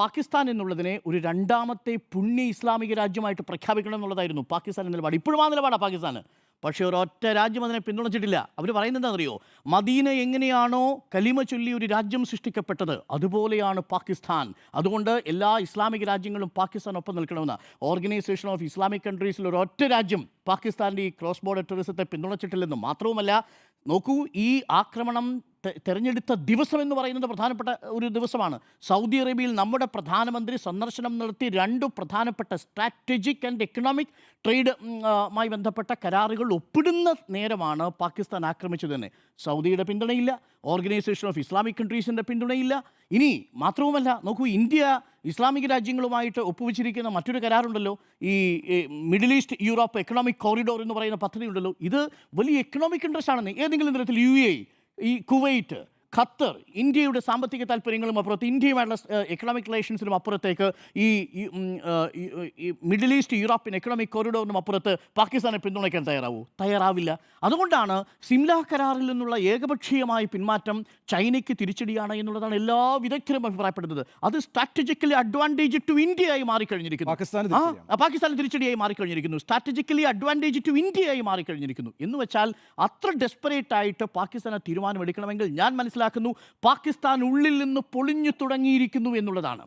പാകിസ്ഥാൻ എന്നുള്ളതിനെ ഒരു രണ്ടാമത്തെ പുണ്യ ഇസ്ലാമിക രാജ്യമായിട്ട് പ്രഖ്യാപിക്കണം എന്നുള്ളതായിരുന്നു പാകിസ്ഥാൻ നിലപാട്. ഇപ്പോഴും ആ നിലപാടാണ് പാകിസ്ഥാൻ പക്ഷേ ഒരൊറ്റ രാജ്യം അതിനെ പിന്തുണച്ചിട്ടില്ല. അവർ പറയുന്നത് എന്താണെന്നറിയോ? മദീന എങ്ങനെയാണോ കലിമ ചൊല്ലി ഒരു രാജ്യം സൃഷ്ടിക്കപ്പെട്ടത് അതുപോലെയാണ് പാകിസ്ഥാൻ. അതുകൊണ്ട് എല്ലാ ഇസ്ലാമിക രാജ്യങ്ങളും പാകിസ്ഥാൻ ഒപ്പം നിൽക്കണമെന്ന് ഓർഗനൈസേഷൻ ഓഫ് ഇസ്ലാമിക് കൺട്രീസിൽ ഒരൊറ്റ രാജ്യം പാകിസ്ഥാന്റെ ഈ ക്രോസ് ബോർഡർ ടൂറിസത്തെ പിന്തുണച്ചിട്ടില്ലെന്ന് മാത്രവുമല്ല നോക്കൂ ഈ ആക്രമണം തെരഞ്ഞെടുത്ത ദിവസം എന്ന് പറയുന്നത് പ്രധാനപ്പെട്ട ഒരു ദിവസമാണ്. സൗദി അറേബ്യയിൽ നമ്മുടെ പ്രധാനമന്ത്രി സന്ദർശനം നടത്തി രണ്ട് പ്രധാനപ്പെട്ട സ്ട്രാറ്റജിക് ആൻഡ് എക്കണോമിക് ട്രേഡ് മായി ബന്ധപ്പെട്ട കരാറുകൾ ഒപ്പിടുന്ന നേരമാണ് പാകിസ്ഥാൻ ആക്രമിച്ചത് തന്നെ സൗദിയുടെ പിന്തുണയില്ല ഓർഗനൈസേഷൻ ഓഫ് ഇസ്ലാമിക് കൺട്രീസിന്റെ പിന്തുണയില്ല. ഇനി മാത്രവുമല്ല നോക്കൂ ഇന്ത്യ ഇസ്ലാമിക രാജ്യങ്ങളുമായിട്ട് ഒപ്പുവെച്ചിരിക്കുന്ന മറ്റൊരു കരാറുണ്ടല്ലോ ഈ middle east Europe economic corridor എന്ന് പറയുന്ന പദ്ധതി ഉണ്ടല്ലോ ഇത് വലിയ എക്കണോമിക് ഇൻട്രസ്റ്റ് ആണെന്ന് ഏതെങ്കിലും തരത്തിൽ U A E Kuwait Qatar ഇന്ത്യയുടെ സാമ്പത്തിക താല്പര്യങ്ങളും അപ്പുറത്ത് ഇന്ത്യയുമായിട്ടുള്ള എക്കണോമിക് റിലേഷൻസിനും അപ്പുറത്തേക്ക് ഈ മിഡിൽ ഈസ്റ്റ് യൂറോപ്യൻ എക്കണോമിക് കോറിഡോറിനും അപ്പുറത്ത് പാകിസ്ഥാനെ പിന്തുണയ്ക്കാൻ തയ്യാറാവൂ? തയ്യാറാവില്ല. അതുകൊണ്ടാണ് സിംല കരാറിൽ നിന്നുള്ള ഏകപക്ഷീയമായ പിന്മാറ്റം ചൈനയ്ക്ക് തിരിച്ചടിയാണ് എന്നുള്ളതാണ് എല്ലാ വിദഗ്ധരും അഭിപ്രായപ്പെടുന്നത്. അത് സ്ട്രാറ്റജിക്കലി അഡ്വാന്റേജ് ടു ഇന്ത്യയായി മാറിക്കഴിഞ്ഞിരിക്കുന്നു. പാകിസ്ഥാൻ തിരിച്ചടിയായി മാറിക്കഴിഞ്ഞിരിക്കുന്നു. സ്ട്രാറ്റജിക്കലി അഡ്വാന്റേജ് ടു ഇന്ത്യയായി മാറിക്കഴിഞ്ഞിരിക്കുന്നു. എന്ന് വെച്ചാൽ അത്ര ഡെസ്പറേറ്റ് ആയിട്ട് പാകിസ്ഥാനെ തീരുമാനമെടുക്കണമെങ്കിൽ ഞാൻ മനസ്സിലാക്കുന്നു. പാകിസ്ഥാൻ ഉള്ളിൽ നിന്ന് പൊളിഞ്ഞു തുടങ്ങിയിരിക്കുന്നു എന്നുള്ളതാണ്.